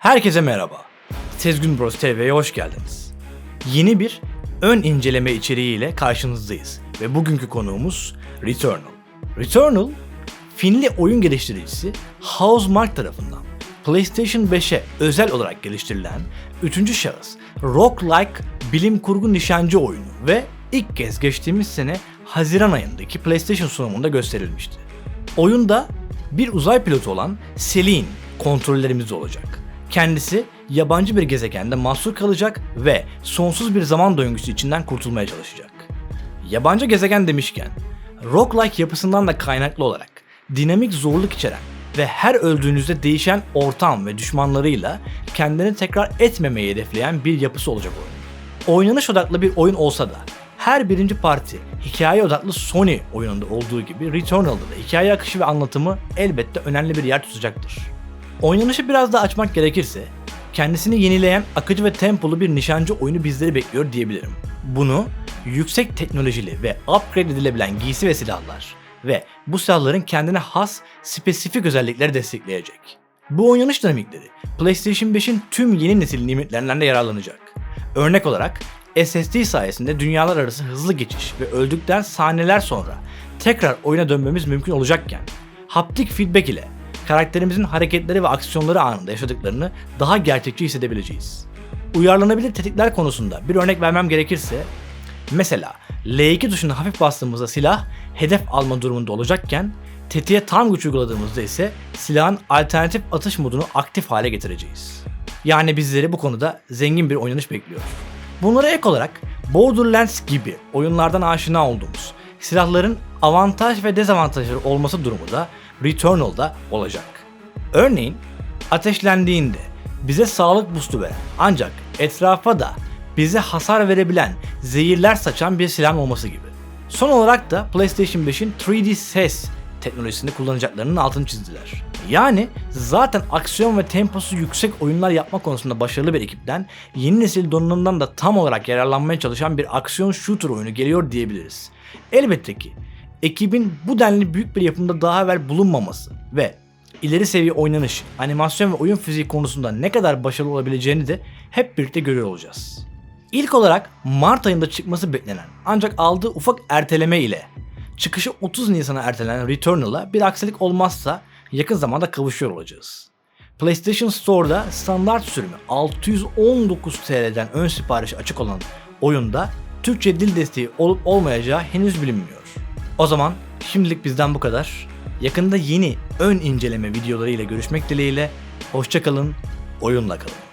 Herkese merhaba. Sezgün Bros TV'ye hoş geldiniz. Yeni bir ön inceleme içeriğiyle karşınızdayız ve bugünkü konuğumuz Returnal. Returnal, Finli oyun geliştiricisi Housemarque tarafından PlayStation 5'e özel olarak geliştirilen 3. şahıs roguelike bilim kurgu nişancı oyunu ve ilk kez geçtiğimiz sene Haziran ayındaki PlayStation sunumunda gösterilmişti. Oyunda bir uzay pilotu olan Selin kontrollerimizde olacak. Kendisi yabancı bir gezegende mahsur kalacak ve sonsuz bir zaman döngüsü içinden kurtulmaya çalışacak. Yabancı gezegen demişken, roguelike yapısından da kaynaklı olarak dinamik zorluk içeren ve her öldüğünüzde değişen ortam ve düşmanlarıyla kendini tekrar etmemeyi hedefleyen bir yapısı olacak oyun. Oynanış odaklı bir oyun olsa da her birinci parti hikaye odaklı Sony oyununda olduğu gibi Returnal'da da hikaye akışı ve anlatımı elbette önemli bir yer tutacaktır. Oynanışı biraz daha açmak gerekirse, kendisini yenileyen akıcı ve tempolu bir nişancı oyunu bizleri bekliyor diyebilirim. Bunu yüksek teknolojili ve upgrade edilebilen giysi ve silahlar ve bu silahların kendine has spesifik özellikleri destekleyecek. Bu oynanış dinamikleri PlayStation 5'in tüm yeni nesil nimetlerinden de yararlanacak. Örnek olarak SSD sayesinde dünyalar arası hızlı geçiş ve öldükten saniyeler sonra tekrar oyuna dönmemiz mümkün olacakken haptik feedback ile karakterimizin hareketleri ve aksiyonları anında yaşadıklarını daha gerçekçi hissedebileceğiz. Uyarlanabilir tetikler konusunda bir örnek vermem gerekirse mesela L2 tuşuna hafif bastığımızda silah hedef alma durumunda olacakken tetiğe tam güç uyguladığımızda ise silahın alternatif atış modunu aktif hale getireceğiz. Yani bizleri bu konuda zengin bir oynanış bekliyor. Bunlara ek olarak Borderlands gibi oyunlardan aşina olduğumuz silahların avantaj ve dezavantajları olması durumu da Returnal'da olacak. Örneğin ateşlendiğinde bize sağlık boost'u veren ancak etrafa da bize hasar verebilen zehirler saçan bir silah olması gibi. Son olarak da PlayStation 5'in 3D ses teknolojisini kullanacaklarının altını çizdiler. Yani zaten aksiyon ve temposu yüksek oyunlar yapma konusunda başarılı bir ekipten yeni nesil donanımdan da tam olarak yararlanmaya çalışan bir aksiyon shooter oyunu geliyor diyebiliriz. Elbette ki ekibin bu denli büyük bir yapımda daha evvel bulunmaması ve ileri seviye oynanış, animasyon ve oyun fiziği konusunda ne kadar başarılı olabileceğini de hep birlikte görüyor olacağız. İlk olarak Mart ayında çıkması beklenen ancak aldığı ufak erteleme ile çıkışı 30 Nisan'a ertelenen Returnal'a bir aksilik olmazsa yakın zamanda kavuşuyor olacağız. PlayStation Store'da standart sürümü 619 TL'den ön sipariş açık olan oyunda Türkçe dil desteği olup olmayacağı henüz bilinmiyor. O zaman şimdilik bizden bu kadar. Yakında yeni ön inceleme videolarıyla görüşmek dileğiyle. Hoşçakalın, oyunla kalın.